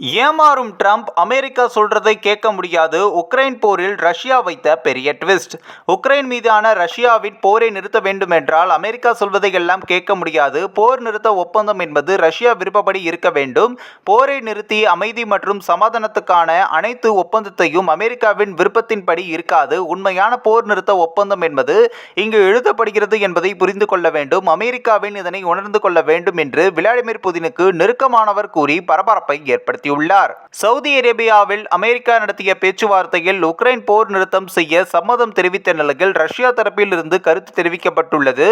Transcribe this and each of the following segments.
ஏமாறும் Trump America சொல்றதை கேட்க முடியாது. உக்ரைன் போரில் ரஷ்யா வைத்த பெரிய ட்விஸ்ட். உக்ரைன் மீதான ரஷ்யாவின் போரை நிறுத்த வேண்டும் என்றால் அமெரிக்கா சொல்வதை எல்லாம் கேட்க முடியாது. போர் நிறுத்த ஒப்பந்தம் என்பது ரஷ்யா விருப்பப்படி இருக்க வேண்டும். போரை நிறுத்தி அமைதி மற்றும் சமாதானத்துக்கான அனைத்து ஒப்பந்தத்தையும் அமெரிக்காவின் விருப்பத்தின்படி இருக்காது. உண்மையான போர் நிறுத்த ஒப்பந்தம் என்பது இங்கு எழுதப்படுகிறது என்பதை புரிந்து கொள்ள வேண்டும். அமெரிக்காவின் இதனை உணர்ந்து கொள்ள வேண்டும் என்று விளாடிமிர் புதினுக்கு நெருக்கமானவர் கூறி பரபரப்பை ஏற்படுத்தி ஏற்படுத்தியுள்ளார் சவுதி அரேபியாவில் அமெரிக்கா நடத்திய பேச்சுவார்த்தையில் உக்ரைன் போர் நிறுத்தம் செய்ய சம்மதம் தெரிவித்த நிலையில் ரஷ்யா தரப்பில் இருந்து கருத்து தெரிவிக்கப்பட்டுள்ளது.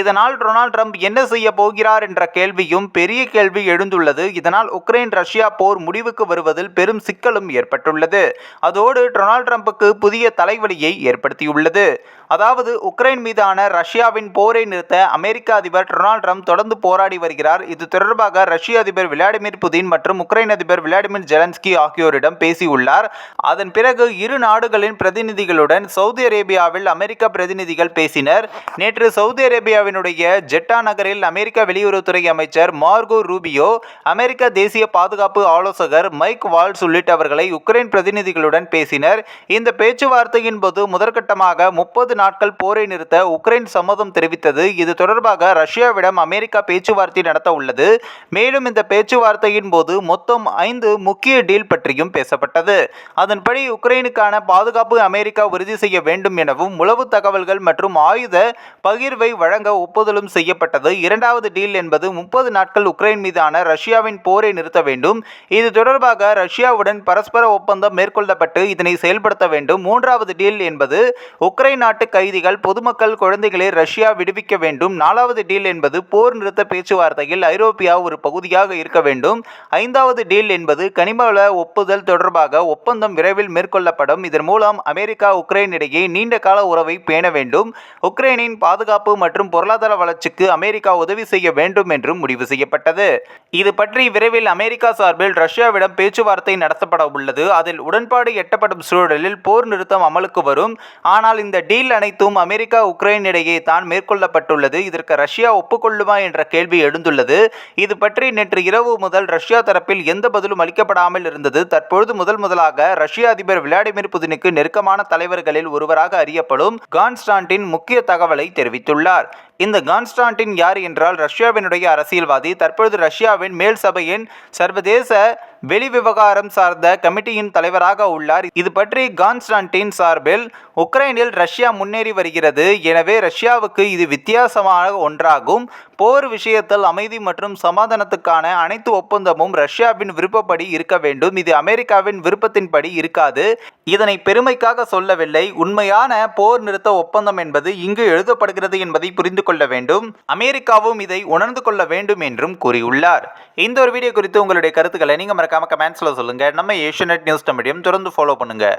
இதனால் டொனால்டு ட்ரம்ப் என்ன செய்ய போகிறார் என்ற கேள்வியும் பெரிய கேள்வி எழுந்துள்ளது. இதனால் உக்ரைன் ரஷ்யா போர் முடிவுக்கு வருவதில் பெரும் சிக்கலும் ஏற்பட்டுள்ளது. அதோடு டொனால்ட் ட்ரம்புக்கு புதிய தலைவலியை ஏற்படுத்தியுள்ளது. அதாவது உக்ரைன் மீதான ரஷ்யாவின் போரை நிறுத்த அமெரிக்க அதிபர் டொனால்ட் ட்ரம்ப் தொடர்ந்து போராடி வருகிறார். இது தொடர்பாக ரஷ்ய அதிபர் விளாடிமிர் புதின் மற்றும் உக்ரைன் அதிபர் விளாடிமிர் ஜெலன்ஸ்கி ஆகியோரிடம் பேசியுள்ளார். அதன் பிறகு இரு நாடுகளின் பிரதிநிதிகளுடன் சவுதி அரேபியாவில் அமெரிக்க பிரதிநிதிகள் பேசினர். நேற்று சவுதி அரேபியாவினுடைய ஜெட்டா நகரில் அமெரிக்க வெளியுறவுத்துறை அமைச்சர் மார்கோ ரூபியோ அமெரிக்க தேசிய பாதுகாப்பு ஆலோசகர் மைக் வால்ஸ் உள்ளிட்டவர்களை உக்ரைன் பிரதிநிதிகளுடன் பேசினர். இந்த பேச்சுவார்த்தையின் போது முதற்கட்டமாக முப்பது நாட்கள் போரை நிறுத்த உக்ரைன் சம்மதம் தெரிவித்தது. இது தொடர்பாக ரஷ்யாவிடம் அமெரிக்கா பேச்சுவார்த்தை நடத்த உள்ளது மேலும் இந்த பேச்சுவார்த்தையின் போது மொத்தம் ஐந்து முக்கிய டீல் பற்றியும் பேசப்பட்டது. அதன்படி உக்ரைனுக்கான பாதுகாப்பு அமெரிக்கா உறுதி செய்ய வேண்டும் எனவும் உளவு தகவல்கள் மற்றும் ஆயுத பகிர்வை வழங்க ஒப்புதலும் செய்யப்பட்டது. இரண்டாவது டீல் என்பது முப்பது நாட்கள் உக்ரைன் மீதான ரஷ்யாவின் போரை நிறுத்த வேண்டும். இது தொடர்பாக ரஷ்யாவுடன் பரஸ்பர ஒப்பந்தம் மேற்கொள்ளப்பட்டு இதனை செயல்படுத்த வேண்டும். மூன்றாவது டீல் என்பது உக்ரைன் நாட்டு கைதிகள் பொதுமக்கள் குழந்தைகளை ரஷ்யா விடுவிக்க வேண்டும். நாலாவது டீல் என்பது போர் நிறுத்த பேச்சுவார்த்தையில் ஐரோப்பியா ஒரு பகுதியாக இருக்க வேண்டும். ஐந்தாவது டீல் என்பது கனிமவள ஒப்புதல் தொடர்பாக ஒப்பந்தம் விரைவில் மேற்கொள்ளப்படும். இதன் மூலம் அமெரிக்கா உக்ரைன் இடையே நீண்ட கால உறவை பேண வேண்டும். உக்ரைனின் பாதுகாப்பு மற்றும் பொருளாதார வளர்ச்சிக்கு அமெரிக்கா உதவி செய்ய வேண்டும் என்றும் முடிவு செய்யப்பட்டது. இது பற்றி விரைவில் அமெரிக்கா சார்பில் ரஷ்யாவிடம் பேச்சுவார்த்தை நடத்தப்பட உள்ளது. அதில் உடன்பாடு எட்டப்படும் சூழலில் போர் நிறுத்தம் அமலுக்கு வரும். ஆனால் இந்த டீல் அனைத்தும் அமெரிக்கா உக்ரைன் இடையே தான் மேற்கொள்ளப்பட்டுள்ளது. இதற்கு ரஷ்யா ஒப்புக்கொள்ளுமா என்ற கேள்வி எழுந்துள்ளது. இது பற்றி நேற்று இரவு முதல் ரஷ்யா தரப்பில் எந்த பதிலும் அளிக்கப்படாமல் இருந்தது. தற்பொழுது முதல் முதலாக ரஷ்ய அதிபர் விளாடிமிர் புதினுக்கு நெருக்கமான தலைவர்களில் ஒருவராக அறியப்படும் கான்ஸ்டான்டின் முக்கிய தகவலை தெரிவித்துள்ளார். இந்த கான்ஸ்டான்டின் யார் என்றால் ரஷ்யாவினுடைய அரசியல்வாதி தற்பொழுது ரஷ்யாவின் மேல் சபையின் சர்வதேச வெளிவிவகாரம் சார்ந்த கமிட்டியின் தலைவராக உள்ளார். இது பற்றி கான்ஸ்டான்டின் சார்பில் உக்ரைனில் ரஷ்யா முன்னேறி வருகிறது. எனவே ரஷ்யாவுக்கு இது வித்தியாசமான ஒன்றாகும். போர் விஷயத்தில் அமைதி மற்றும் சமாதானத்துக்கான அனைத்து ஒப்பந்தமும் ரஷ்யாவின் விருப்பப்படி இருக்க வேண்டும். இது அமெரிக்காவின் விருப்பத்தின்படி இருக்காது. இதனை பெருமைக்காக சொல்லவில்லை. உண்மையான போர் நிறுத்த ஒப்பந்தம் என்பது இங்கு எழுதப்படுகிறது என்பதை புரிந்து கொள்ள வேண்டும். அமெரிக்காவும் இதை உணர்ந்து கொள்ள வேண்டும் என்றும் கூறியுள்ளார். இந்த ஒரு வீடியோ குறித்து உங்களுடைய கருத்துக்களை நீங்கள் மறக்காம கமெண்ட்ஸில் சொல்லுங்கள் நம்ம ஏஷியநெட் நியூஸ் தமிழையும் தொடர்ந்து ஃபாலோ பண்ணுங்கள்